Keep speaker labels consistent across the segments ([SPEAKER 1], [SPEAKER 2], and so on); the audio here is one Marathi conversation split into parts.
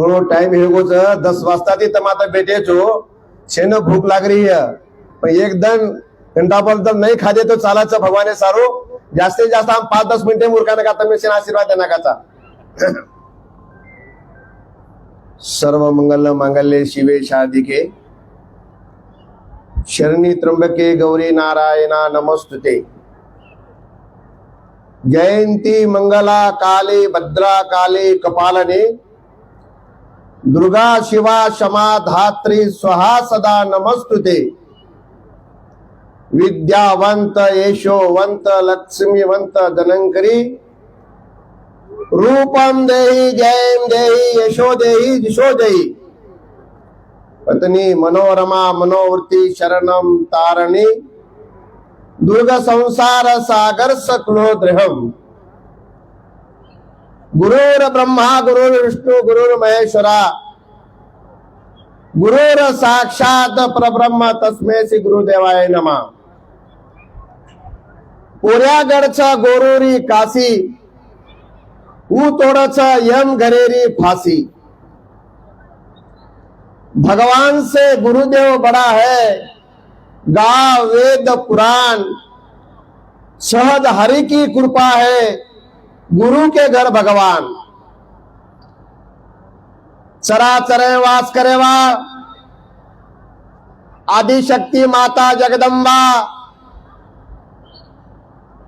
[SPEAKER 1] थोडो टाइम हेगो दस वाजता थी तमा त बैठे छो छेन भूख लाग रही है पण एकदम घंटा पर एकदम नाही खादे तो चालायचं भगवाने सारो. जास्तीत जास्त आम पाच दस मिनिटे मूर्खाने का तुम्ही शेन आशीर्वाद देणार काचा सर्व मंगल मांगल्य शिवे शाधिके शरणी त्र्यंबके गौरी नारायणा नमस्तुते. जयंती मंगला काले भद्रा काले कपालने. दुर्गा शिवा क्षमा धात्री स्वहा सदा नमस्तुते. विद्यावंत यशोवंत लक्ष्मीवंत धनंकरी रूपम देही जयम देही यशो देही दिशो देही. पत्नी मनोरमा मनोवृत्ती शरणम तारणी. दुर्ग संसार सागर सकलोद्रहम गुरुर ब्रह्मा, गुरुर विष्णु, गुरुर महेश्वरा। गुरुर साक्षात परब्रह्म, तस्मे श्री गुरुदेवाय नमा। पोऱ्यागडचा गोरुरी काशी ऊ तोडच यम घरेरी फांसी। भगवान से गुरुदेव बड़ा है गा वेद, पुराण। सहज हरि की कृपा है गुरु के घर भगवान चरा चरे वास करेवा आदिशक्ती माता जगदंबा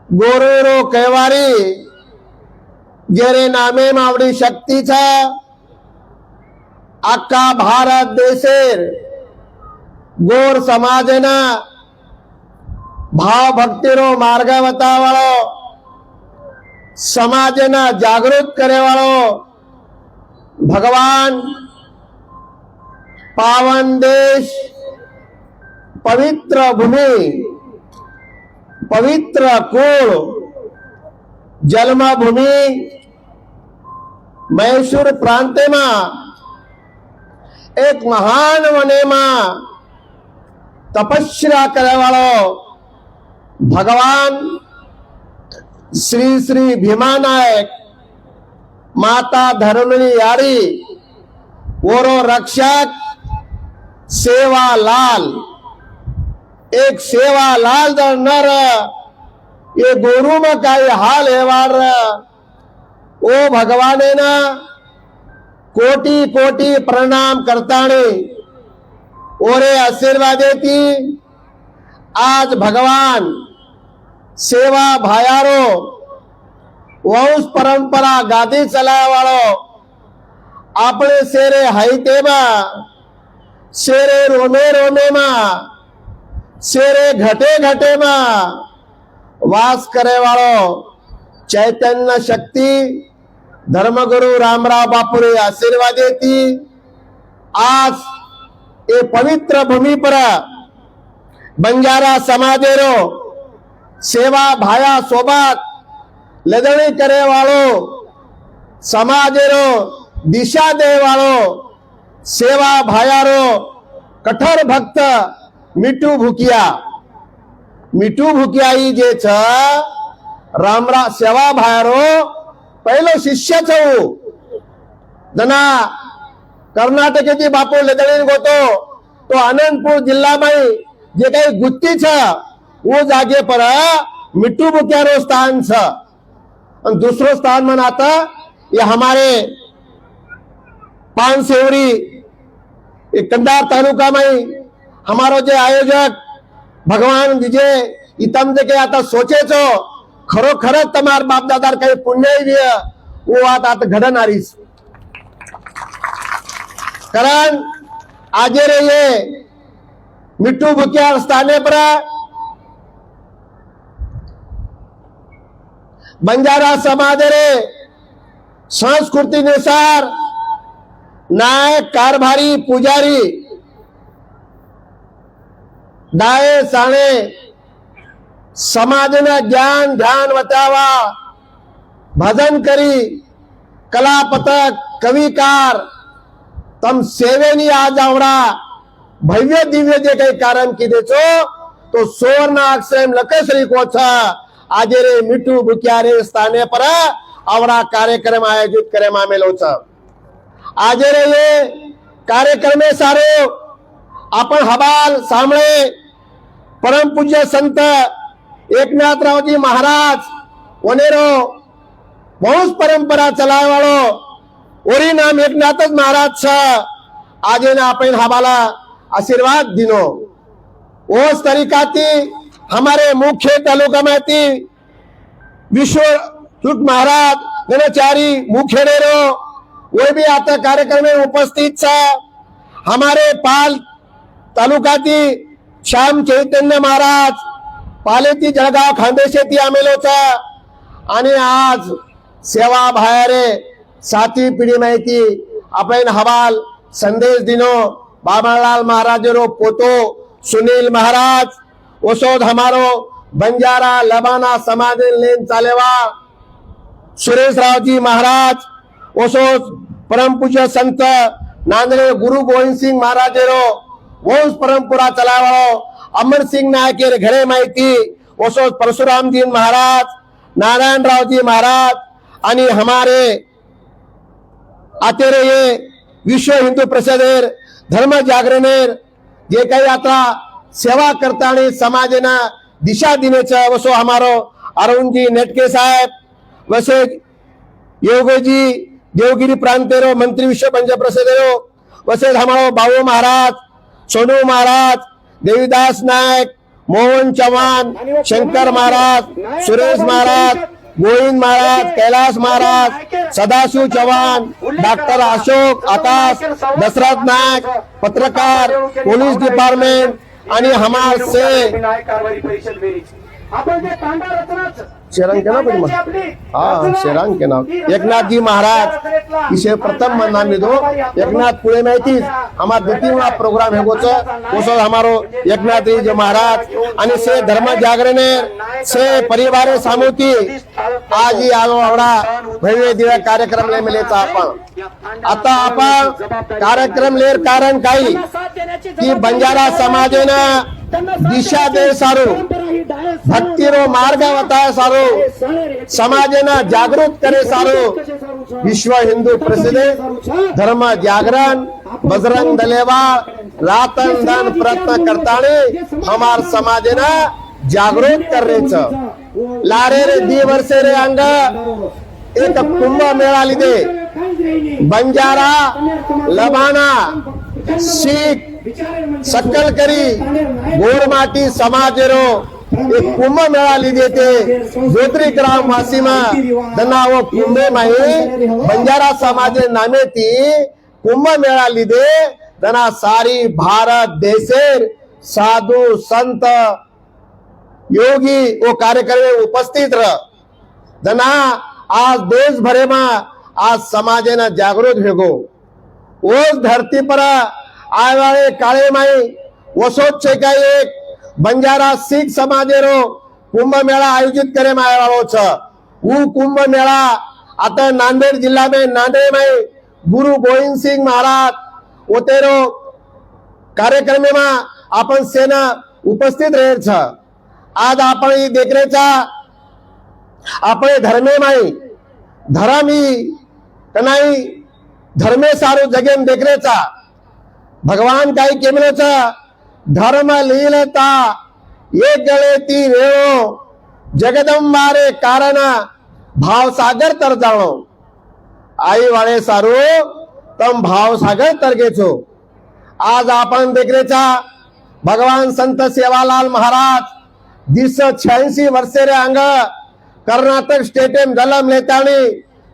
[SPEAKER 1] गोरेरो કહેવારી જેરે નામે માવડી શક્તિ છે આખા ભારત દેશે ગોર સમાજના ભાવ ભક્તિનો માર્ગ બતાવવાળો સમાજના જાગૃત કરેવાળો ભગવાન પાવન દેશ પવિત્ર ભૂમિ પવિત્ર કુળ જન્મભૂમિ મૈસૂર પ્રાંતમાં એક મહાન વનેમાં તપસ્યા કરેવાળો ભગવાન श्री श्री भीमा नायक माता धर्मणी यारी ओरो रक्षक सेवा लाल. एक सेवा लाल धरणार ये गुरु में काही हाल हेवाड ओ भगवाने ना कोटी कोटी प्रणाम करताने ओरे आशीर्वाद देती. आज भगवान સેવા ભાયારો, વંશ પરંપરા, ગાદી ચલાવવાળો આપણે શેરે હાઈતેમાં, શેરે રોમે રોમેમાં શેરે ઘટે ઘટેમાં વાસ કરેવાળો ચૈતન્ય શક્તિ, ધર્મગુરુ રામરાવ બાપુને આશીર્વાદેથી આ એ પવિત્ર ભૂમિ પર બંજારા સમાજેરો સેવા ભાયા સોબત લદણી કરે વાળો સમાજેરો દિશા દે વાળો સેવા ભાયારો કઠોર ભક્ત મીઠું ભૂકિયા મીઠું ભૂકિયા જે છે રામરા સેવા ભાયારો પહેલો શિષ્ય છે હું જના કર્ણાટકેથી બાપુ લદણી ગોતો તો આનંદપુર જિલ્લામાં જે કઈ ગુત્તી છે वो जागे पर मिट्टू बुक्यारो स्थान छ दूसरो स्थान मनाता ये हमारे पान सेवरी कंदार तालुका में हमारो जे आयोजक भगवान विजय इतम देखे आता सोचे आता खरो खर तमार बाप दादा कहीं पुण्य ही पुण्यही वो आता आता रही कारण આજે રે मिट्टू बुकियार स्थाने पर બંજારા સમાજરે સંસ્કૃતિ અનુસાર નાયક કારભારી પૂજારી ડાયે સાણે સમાજના જ્ઞાન ધ્યાન વટાવા ભજન કરી કલા પતક કવિકાર તમ સેવેની આ જાવડા ભવ્ય દિવ્ય જે કઈ કારણ કીધે છો તો સોરના અક્ષર એમ લખે શ્રી કોછા આજે રે મીઠું ભૂખ્યા રે સ્થાને પર આવડા કાર્યક્રમ આયોજિત કરવામાં આવેલો છે આજે રે એ કાર્યક્રમે સારો આપણ હવાલ સાંભળે પરમ પૂજ્ય સંત એકનાથરાવજી મહારાજ ઓનેરો બહુ જ પરંપરા ચલાવવાળો, ઓરી નામ એકનાથ જ મહારાજ છે. આજે આપણે હવાલા આશીર્વાદ દીનો. ઓસ તરીકાથી हमारे मुख्य तालुका में विश्व सुख महाराज गणचारी मुखेडेरो वो भी आता कार्यक्रम में उपस्थित था हमारे पाल तालुका तालुकाती श्याम चैतन्य महाराज पालेती जळगाव खानदेशेती आमेलो था आणि आज सेवा भायरे सातवी पिढी माहिती आपण हवाल संदेश दिनो बाबालाल महाराजरो पोतो सुनील महाराज सुनील हमारो बंजारा लबाना समाज लेन चालेवा। सुरेश रावजी महाराज ओसोद परम पूज्य संत नांदरे गुरु गोविंद सिंग महाराजेरो वंश परंपरा चलावाळो अमर सिंग नायकेर घरे माहिती ओसोद परशुराम जी महाराज नारायणरावजी महाराज आणि हमारे आतेरे ये विश्व हिंदू परिषदेर धर्म जागरणेर जे काही आता सेवा करता आणि समाजना दिशा दिनेचं वसो हमारो अरुणजी नेटके साहेब वसे योगजी देवगिरी प्रांतेरो मंत्री विश्व पंच प्रसिद्धेरो वसे हमारो बाबू महाराज सोनू महाराज देवीदास नायक मोहन चव्हाण शंकर महाराज सुरेश महाराज गोविंद महाराज कैलास महाराज सदाशिव चव्हाण डॉक्टर अशोक आकाश दशरथ नायक पत्रकार पोलीस डिपार्टमेंट आणि हमार से
[SPEAKER 2] आपण जे तांडा रचनाच
[SPEAKER 1] शेरांग मग? हा शेरांग केना एकनाथजी महाराज इसे प्रथम नाम लिधो एकनाथ पुणे माहितीच हमार द्वितीय प्रोग्राम है गोच ओसो हमारो एकनाथ जी जो महाराज आणि से धर्म जागरणे से परिवार सामुती आज ही आलो आवडा भव्य दिव्य कार्यक्रम ले मिलेचा आपण. आता आपण कार्यक्रम लेर कारण काही की बंजारा समाजेनं दिशा दे सारू भक्तीरो मार्ग वताय सारो समाजेनं जागृत करे सारो विश्व हिंदू प्रसिद्ध धर्म जागरण बजरंग दलेवाळ रातन दान प्रयत्न करताने हमार समाजेनं जागृत करेचं लारे रे दी वर्षे रे अंग। एक कुंभ मेळा लिदे बंजारा लबाना शीख सकलकरी गोरमाटी समाजेरो एक कुंभ मेळा લીધે તે જોત્રી ગ્રામ વાસીમાં દનાવો કુંભે માહી બંજારા સમાજે નામેથી કુંભ મેળા લીધે દના સારી ભારત દેશેર સાધુ સંત યોગી ઓ કાર્યક્રમે ઉપસ્થિત રહ દના आज દેશ ભરેમાં આ સમાજેના જાગૃત ભેગો ઓસ ધરતી પર આવ્યા એ કાળે માઈ વસોત છે કે એક બંજારા શીખ સમાજેનો કુંભ મેળા આયોજિત કરવામાં આવ્યો છે હું કુંભ મેળા आता नांदेड जिल्हा में नांदेड में गुरु गोविंद सिंह महाराज ओतेरो कार्यक्रम में अपन सेना उपस्थित रहे छ आज आपण ही देखरे छा આપણે ધર્મે માં धरामी कनाई धर्मे सारू जगेन देखरेचा भगवान काही केमरेचा धर्म लिहिलता एक गळे ती रेळो जगदंबारे कारण भावसागर तर जाणो आई वाळे सारू तम भावसागर तर घेचो। आज आपण देखरेचा भगवान संत सेवालाल महाराज दिस शहाऐंशी वर्षेरे अंग कर्नाटक स्टेटेम जलम लेतानी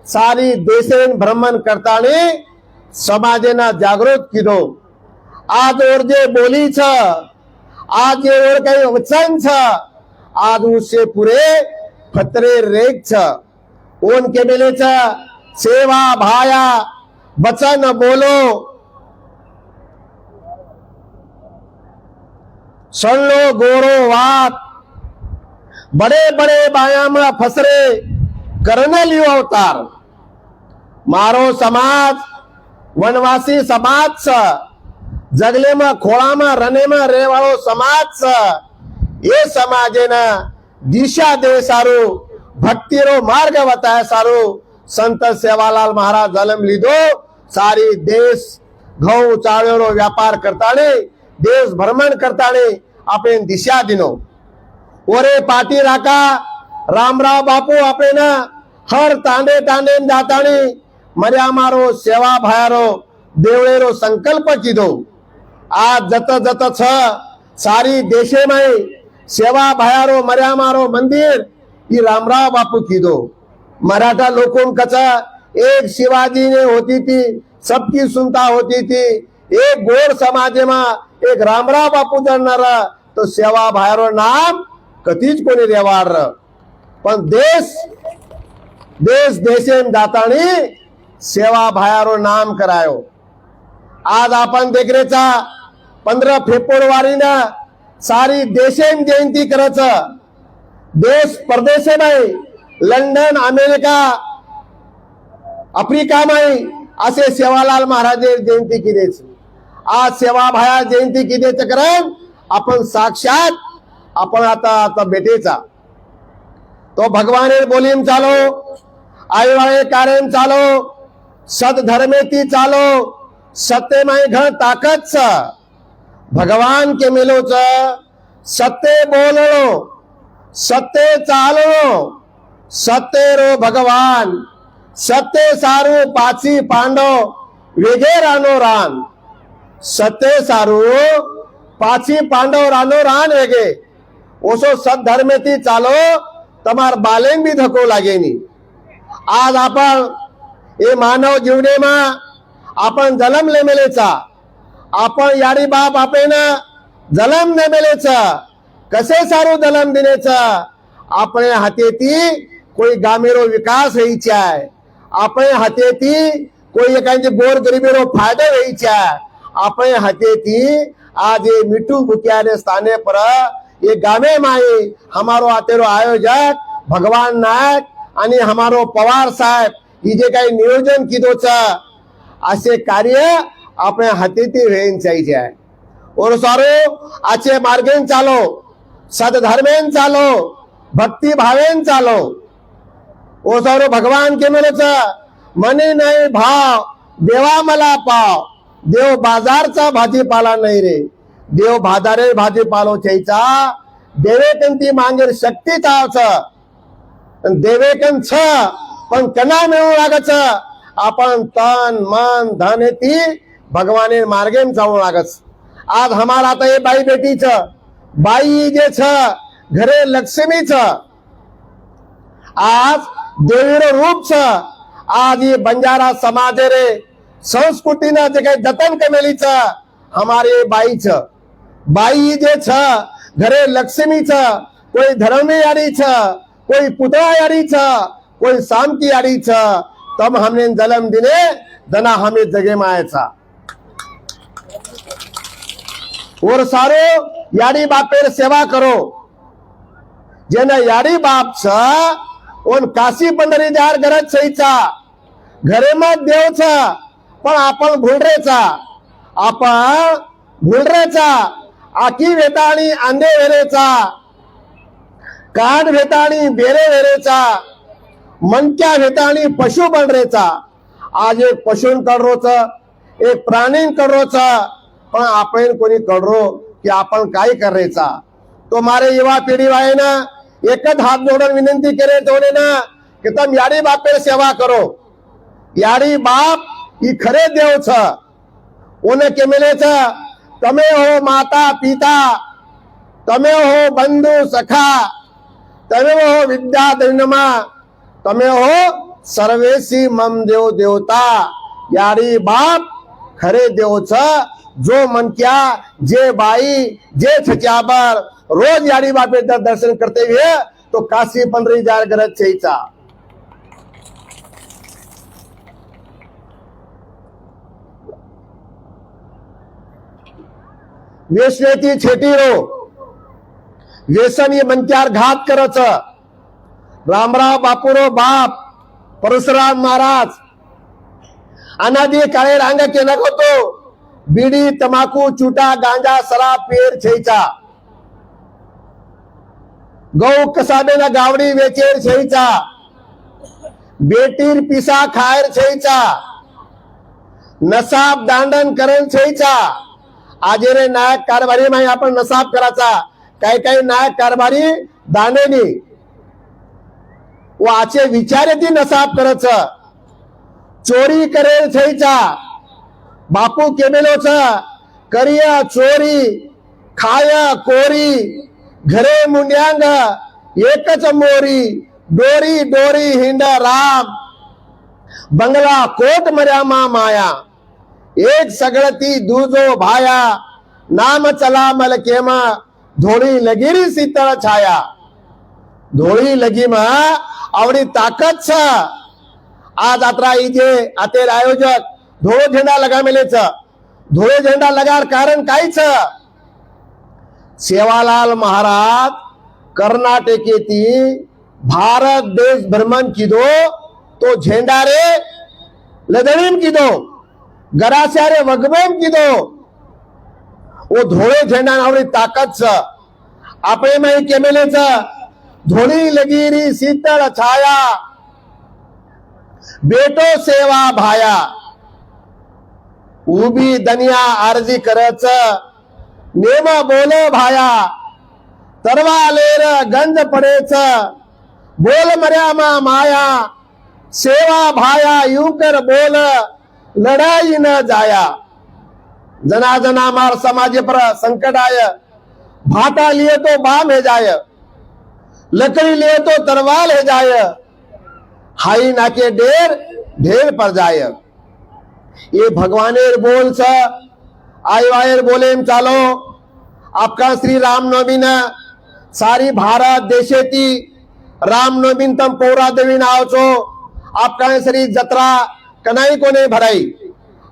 [SPEAKER 1] सारी देशेन भ्रमण करतानी समाजेना जागृत किदो। आज ओर जे बोली छ आज ये ओर काही वचन छ आज उससे पुरे फतरे रेख छ। ओन के मेले छ सेवा भाया बचन बोलो। सुन लो गोरो वात बड़े बड़े बायाम फसरे करने लियो अवतार मारो समाज वनवासी समाज छ જગલેમાં ખોળામાં રનેમાં રહેવાળો સમાજ છે એ સમાજેના દિશા દે સારું ભક્તિનો માર્ગ બતાવે સારું સંત સેવાલાલ મહારાજ જન્મ લીધો સારી દેશ ઘઉં ચાવડીનો વ્યાપાર કરતાને દેશ ભ્રમણ કરતાને આપણે દિશા દિનો ઓરે પાટી રાકા રામરાવ બાપુ આપણે હર તાંડે તાંડે દાતાણી. મર્યા મારો સેવા ભાયારો દેવળેરો સંકલ્પ કીધો. આ જત જત છ, સારી દેશે સેવા ભાયારો મર્યા મારો મંદિર એ રામરાવ બાપુ કીધો. મરાઠા લોકો કચા એક શિવાજી ને હોતી હતી, સબકી સુનતા હોતી હતી. એક ગોળ સમાજમાં એક રામરાવ બાપુ જણનારા તો સેવા ભાયારો નામ कधीच कोणी देवार पण देश देश देशेन जातानी सेवा भायारो नाम करायो. आज आपण देखरेचा पंधरा फेब्रुवारीनं सारी देशेन जयंती करच देश परदेशेमध्ये लंडन अमेरिका आफ्रिकामध्ये असे सेवालाल महाराज जयंती किदेच आज सेवाभाया जयंती किदेच कारण आपण साक्षात अपराता तब्येतीचा तो भगवाने बोलीम चालो आईवाळे कार्यम चालो सदधर्मे ती चालो सत्य माई घर ताकत भगवान के मिलो च सत्य बोलणो सत्य चालणो सत्य रो भगवान सत्य सारू पाची पांडव वेगे रानो रान. सत्य सारू पाची पांडव रानो रान वेगे. ઓછો સદધર્મેથી ચાલો તમાર બાલેન બી ધક્કો લાગે નહીં आज आपण हे मानव जीवने मा आपण जलम नेमेलेचा आपण यारी बाप आपण जलम नेमेलेचा कसे सारू जलम दिनेचा आपण हातेती कोई गामेरो विकास व्हायचा आहे आपण हातेती कोई एखादी गोर गरिबीरो फायदा व्हायचा आपण हातेती आज हे मिठू भुक्याने स्थाने पर એ ગામે માએ हमारो आतेरो आयोजक भगवान नायक आणि हमारो पवार साहेब ही जे काही नियोजन किदो छ असे कार्य આપણે હાથેથી વેન ચાઈ જાય ઓર સારો આચે માર્ગેન ચાલો સદધર્મેન ચાલો भक्ती भावेन चालो ओ सारो भगवान के म्हणच मने नाही भाव देवा मला पाव देव बाजारचा भाजीपाला नाही रे देव भादारे भाजी पालो छेचा देवेकंती मांगेर शक्ती चावच देवेकन छ पण कना मिळू लागच? आपण तन मन धन ती भगवाने मार्गे जाऊ लागच। आज हमारा आता हे बाई बेटीच। बाई जे छ घरे लक्ष्मीच। आज देवीर रूप छ। आज ये बंजारा समाज रे संस्कृतीनं जे काही जतन केलेलीच हमारे बाई छ बाई जे छा घरे लक्ष्मी छा कोई धर्म यारी छा कोई पुतळा यारी छा कोई शाम की यारी छा तब हमने जन्म दिने जना हमे जगे मा आया छा। और सारो यारी बापेर सेवा करो। जेना यारी बाप छा उन काशी पंदरी जार गरज छई छा घरे मा देव छा पण आपा गुंडरे छा आपा गुलरे छा आखी वेताणी आंधे वेरेचा काढ वेताणी बेरे वेरेचा मनक्या वेताणी पशु बनरेचा आज एक पशून कडरोच एक प्राणी कडरोच पण आपण कोणी कडरो की आपण काय करायचा? तो मारे युवा पिढी वाय ना एकच हात जोडून विनंती केले तोने ना की तम याडी बापेर सेवा करो. याडी बाप ही खरे देव छ उन તમે હો માતા, પિતા, તમે હો બંધુ, સખા, તમે હો વિદ્યા દંડમાં તમે હો સર્વેશી મમ દેવ દેવતા, યારી બાપ ખરે દેવ છ, જો મન ક્યા, જે બાઈ, જે છચ્યા પર, રોજ યારી બાપે દર્શન કરતે હુએ તો કાશી પંડરી જાર ગરજ છે ઈચ્છા. रो. व्यसन ये मनक्यार घात करच. रामराव बापूरो बाप परशुराम महाराज. अनादी काळे रांग केला होतो. बीडी तमाकू चुटा गांजा शराब पेर छईचा. गौ कसाबेना गावडी वेचेर छईचा. बेटीर पिसा खायर छईचा. नसाब दांडन करण छेचा आजे रे नायक कारभारी नाही आपण नसाब करायचा. काही काही नायक कारभारी दाने व आचे विचार ती नसाब करच चोरी करेल थैचा. बापू केमेलोच. करिया चोरी. खाय कोरी. घरे मुंड्यांग. एकच मोरी. डोरी डोरी हिंड राम. बंगला कोट मर्यामा माया. एक सगळती दुजो भाया नाम चला मल केमा धोळी लगिरी शीतळ छाया धोळी लगी मा आवडी ताकद छ आ जात्रा इजे आतेर आयोजक धोळो झेंडा लगा मेलेच धोळे झेंडा लगार कारण काहीच सेवालाल महाराज कर्नाटकेती भारत देश भ्रमण किदो तो झेंडा रे लदणीम किदो લદણીમ કીધો ગરાસ્યા રે વગમેમ કીધો ઓ ધોળે ઝંડા આવડી તાકાત છે આપણે માં કેમેલે છે ધોળી લગીરી શીતળ છાયા બેટો સેવા ભાયા ઉભી દનિયા આરજી કરચ नेम बोल भाया तरवा लेर गंज पडेच बोल मर्यामा माया सेवा भाया युकर बोल लढाई न जाया. जना जना मार समाज पर संकट आय. भाटा लिए तो बाम है जाय. लकड़ी लिए तो तरवाल है जाय. हाई नाके ढेर ढेर पर जाय. ये भगवानेर बोल छ आई वायर बोले चालो. आपका श्री रामनवमी न सारी भारत देशेती रामनवमी तम पौरा देवी नाव छो आपका श्री जत्रा कनाई कोने भराई?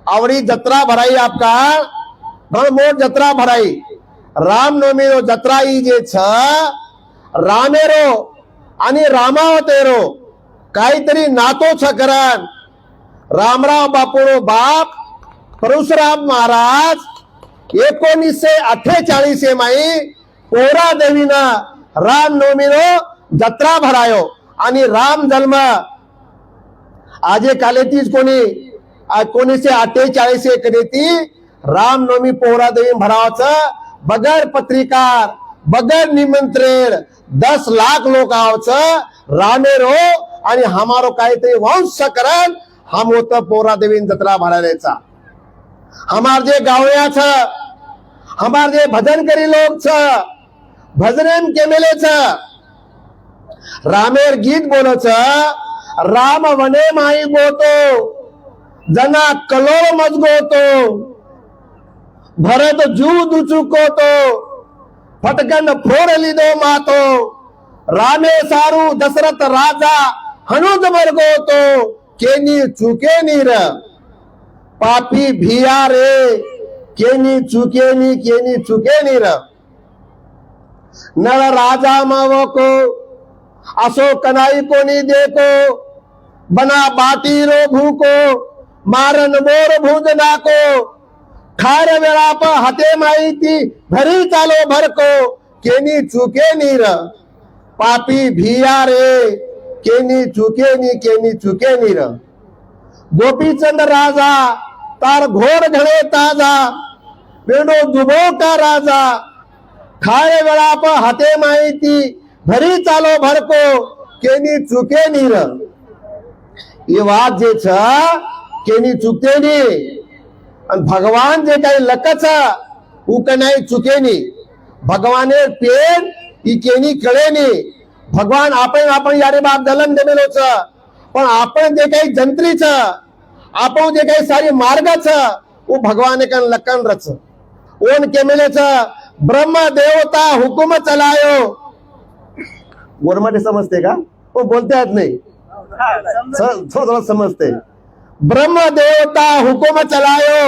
[SPEAKER 1] आवड़ी जत्रा भराई आपका। घण मोट जत्रा भराई। रामनवमी रो जत्रा ई जे छ रामेरो आणि रामावतेरो काहीतरी नातो छ करण। रामराव बापूरो बाप परशुराम महाराज एकोणीसशे अठ्ठेचाळीस माई कोरा देवीनं रामनवमीनो जत्रा भरायो। आणि राम जन्म आजे कालेतीच कोणी? कोणीशे अठ्ठेचाळीस एक देती रामनवमी पोरा देवी भरावाचं बगैर पत्रिकार बगैर निमंत्रण दस लाख लोक आवचं रामेरो आणि हमारो काहीतरी वंश करण हम होत पोहरा देवी जत्रा भरायचा हमार जे गावया छ हमार जे भजन करी लोग छ भजन केमेले छ रामेर गीत बोलो छ राम वने माई गोतो जना कलोळ मजगोतो भरत जीव दुचुकोतो फटकन फोड लीदो मातो रामे सारू दशरथ राजा हनुज बरगोतो केनी चुके नीर पापी भिया रे केनी चुके नी केनी चुके नीर नळ राजा मावको असो कनाई कोणी देतो बना बाटी रो भूको मारन मोर भूज नाको खार वेळाप हाते माहिती भरी चालो भरको। केनी चुके नीर पापी भिया रे। केनी चुकेनी केनी चुके नीर गोपीचंद राजा तार घोर घडे ताजा। वेणो दुबो का राजा। खाय वेळाप हाते माहिती भरी चालो भरको। केनी चुके नीर એ વાત જે છે કેની ચૂકે નહીં અને ભગવાન જે કઈ લખે છે હું કનાઈ ચૂકે નહીં ભગવાને પેન એ કેની કળે નહીં ભગવાન આપણે આપણે યારે બાપ દલન દેમેલો છે પણ આપણે જે કઈ જંત્રી છે આપણું જે કઈ સારી માર્ગ છે હું ભગવાને કન લખન રચ ઓન કેમેલે છે બ્રહ્મ देवता हुकुम चलायो गोरमाटे समजते का वो बोलते आहेत नाही थोड़ा समझते ब्रह्म देवता हुकुम चलायो.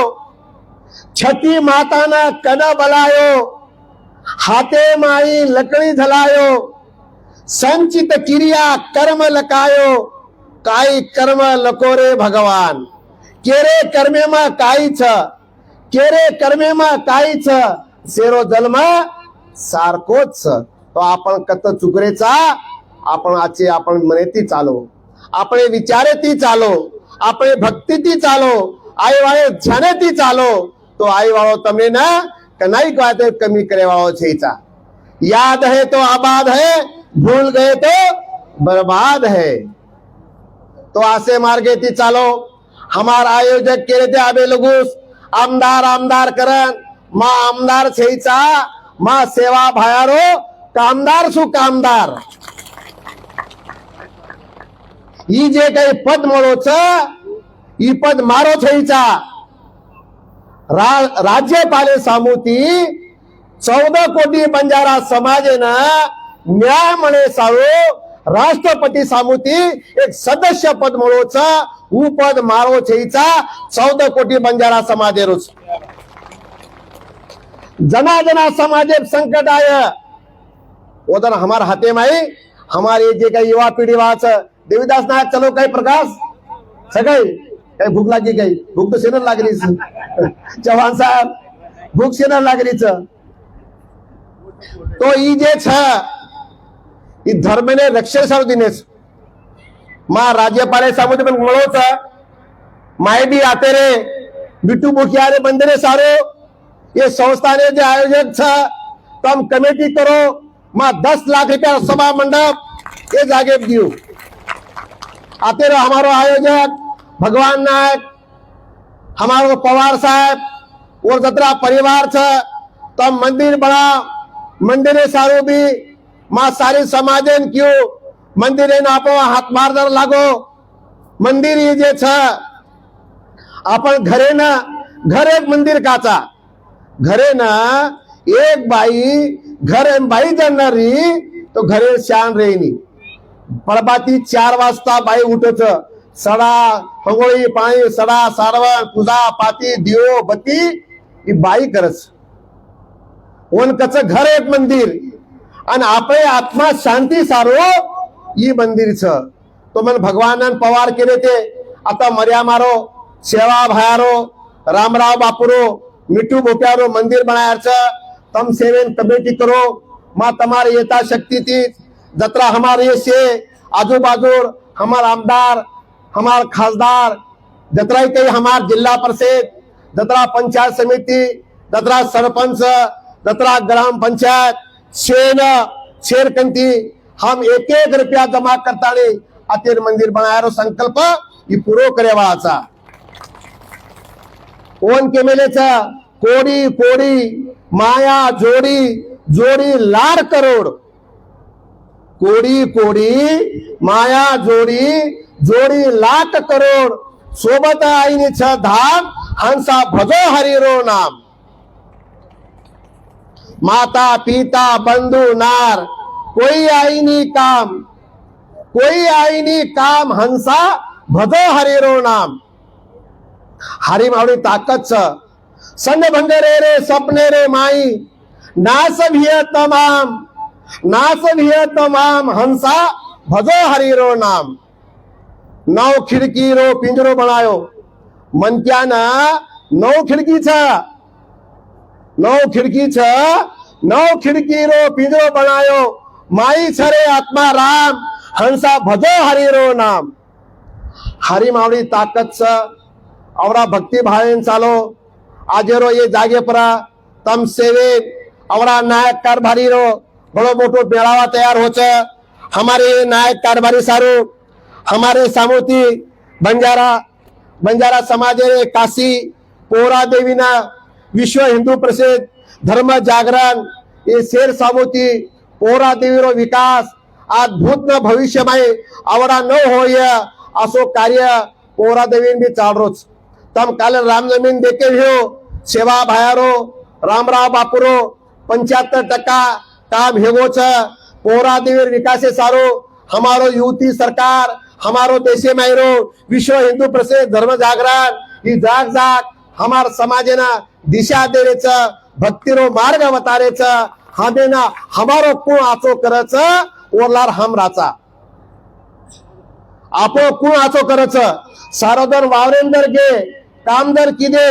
[SPEAKER 1] छती माता ना कदा बलायो. हाथे माई लकड़ी धलायो संचित क्रिया कर्म लकायो. काई कर्म लकोरे भगवान? केरे कर्मे मा काई छ केरे कर्मे मा काई छ सेरो जन्म सारखोच तो आपण कत चुकरेचा? आपण आचे आपण मनेती चालो. आपण विचारे ती चालो आपण भक्ती ती चालो आई वाळे झाने ती चालो तो आई वाळो तमे ना का नाही कमी करे वाळो छेचा याद है तो आबाद है भूल गए तो बर्बाद है. तो आसे मार्गे ती चालो हमार आयोजक केले ते आबे लगुस आमदार आमदार करण मा आमदार छेचा मा सेवा भायारो कामदार सु कामदार. ही जे काही पद म्हणोच ही पद मारो छईचा रा, राज्यपाले सामुती चौदा कोटी बंजारा समाज न्याय म्हणे साळू राष्ट्रपती सामुती एक सदस्य पद म्हणूच उपद मारो छईचा चौदा कोटी बंजारा समाजेरूच. जना जना समाजे संकट आय ओदन हमार हाते माई हमारे जे काही युवा पीढ़ी वाच देवीदास नायक चलो काही प्रकाश? सगळे काही भूक लागली काही? भूक तर शेनर लागली चव्हाण साहेब भूक शेनर लागलीच. तो ई जे छ ई रक्षण सारू दिनेस मा राज्यपाले सामोदे पण मळो माय बी आते रे. बिटू मुखिया रे बंदे रे सारो. ये संस्था ने जे आयोजक छ तो हम कमेटी करो. मा दस लाख रुपया सभा मंडप ये जागे देऊ. आते रहो हमारो आयोजक भगवान नायक हमारो पवार साहब और जतरा परिवार छ तब मंदिर बड़ा मंदिरे सारू बी मां सारी समाजेन क्यों मंदिर ना आपो हाथ मारदार लागो मंदिर ये जे छ आपण घरे ना घर एक मंदिर काचा घरे ना एक बाई घर बाई जाणारी तो घरे शान रेनी प्रभाती चार वाजता बाई उठत सडा हंगोळी पाणी सडा सारवण पूजा पाती दिओ बत्ती ही बाई करच ओनकच घर एक मंदिर. आणि आपले आत्मा शांती सारो ई मंदिरच. तो मन भगवानान पवार केले ते. आता मर्या मारो सेवा भयारो रामराव बापुरो मिठू भोप्यारो मंदिर बनायचं. तम सेवेन कमेटी करो. मा तमार येता शक्ती ती जत्रा हमारे ये से आजू बाजू हमार आमदार हमार खासदार जत्रा ही कई हमार जिला परिषद जत्रा पंचायत समिति जत्रा सरपंच जत्रा ग्राम पंचायत शेन शेरकंती हम एक एक रुपया जमा करता अतिर मंदिर बनायारो संकल्प ये पूरो करे वाचा ओन केमेलेचा? कोडी कोडी माया जोडी जोडी लाड करोड. कोडी कोडी माया जोडी जोडी लाख करोड सोबत आईनीच धाम हंसा भजो हरिरो नाम. माता पिता बंधू नार कोई आईनी काम कोई आईनी काम हंसा भजो हरिरो नाम. हरी मावडी ताकद छ भंग रे रे सपने रे माई नास भिय तमाम. નાસભ્ય તમામ હંસા ભજો હરીરો નામ નવ ખિડકી રો પિંજરો બનાયો મંત્યાના નવ ખિડકી છે નવ ખિડકી છે નવ ખિડકી રો પિંજરો બનાયો માઈ છરે આત્મા રામ હંસા ભજો હરીરો નામ હારી માવડી તાકત છે અવરા ભક્તિ ભાવે ચાલો આજે રો એ જાગે પરા તમ સેવે અવરા નાયક કારભારી રો ઘણો મોટો મેળાવા તૈયાર हो છે हमारे नायक कारभारी सारू हमारे सामोती बंजारा बंजारा समाज काशी पोरा देवीना विश्व हिंदू परिषद धर्म जागरण એ શેર સામોતી પોરા દેવીનો વિકાસ આ ભૂતના ભવિષ્યમાં આવડા ન હોય આસો કાર્ય પોરા દેવી બી ચાલરો છે તમ કાલે રામ જમીન દેખે ભ્યો સેવા ભાયારો રામરાવ બાપુરો પંચાયતર ટકા काम हेगो देवी विकासे सारो। हमारो युवती सरकार हमारो देशे मायरो। विश्व हिंदू प्रसिद्ध धर्म जागरण। ही जाग जाग हमार समाजेना दिशा देण्याच भक्तीरो मार्ग अवतारेच हमेना हमारो कु आचो करच ओरलार हम राचा। आपो कु आचो करच सारोदर वावरेंदर गे कामदर किदे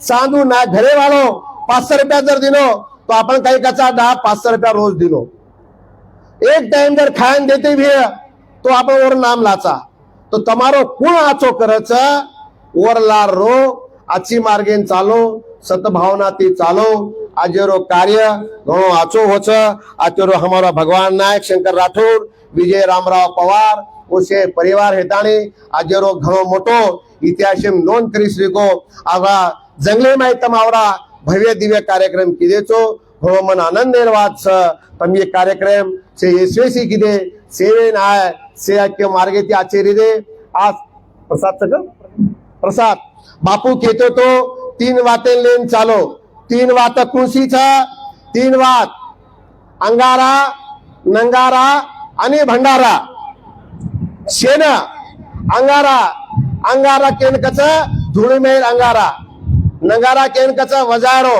[SPEAKER 1] चांदू ना घरे वालो पाचशे रुपया जर दिलो तो आपण काही कचा दहा पाचशे रुपया रोज दिलो એક ટાઈમ જર ખાઈને દેતી ભી તો આપણે ઓર નામ લાચા તો તમારો કોણ આચો કરે છે ઓરલાર રો आजची मार्गेन चालो सतभावना ती चालो આજેરો કાર્ય ઘણો આચો હોચ આચેરો હમારો ભગવાન નાયક શંકર રાઠોડ વિજય રામરાવ પવાર ઓછે પરિવાર હેતાણી આજેરો ઘણો મોટો ઇતિહાસ નોંધ કરી શકો આવા જંગલીમાં તમારા ભવ્ય भव्य दिव्य कार्यक्रम किदेचो? भवमन आनंद वाच तम ये कार्यक्रम से यशस्वी किदे? सेवेन आय से के मार्गे ती आचेरी दे आज प्रसाद सक प्रसाद। बापू केतो तो तीन वाते लेन चालो। तीन वात कुशीचा तीन वात अंगारा नंगारा आणि भंडारा। शेन अंगारा। अंगारा केनकच धुळीमेर अंगारा। નગારા કેન કચા વજાડો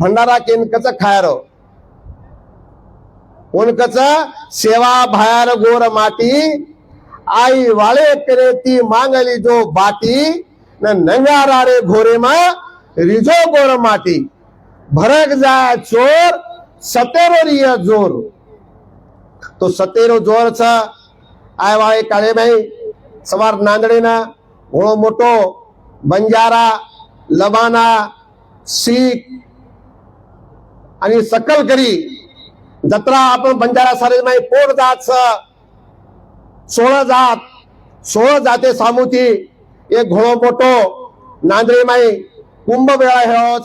[SPEAKER 1] ભંડારા કેન કચા ખાયરો. ઉનકચ સેવા ભાયર ગોર માટી. આઈ વાળે કરેતી માંગલી જો બાટી ને નંગારા રે ઘોરેમાં રીજો ગોર માટી. ભરક જાય ચોર, સતેરો રિયા જોર. તો સતેરો જોર છે. આ વાળે કાળેભાઈ સવાર નાંદડીના, ઘણો મોટો બંજારા लबाना शीख आणि सकल करी. जत्रा आपण बंजारा सारेजमाई पोर जात सोळा जात सोळा जाते सामुती. एक घोळो मोठो नांदरी माई कुंभमेळा हे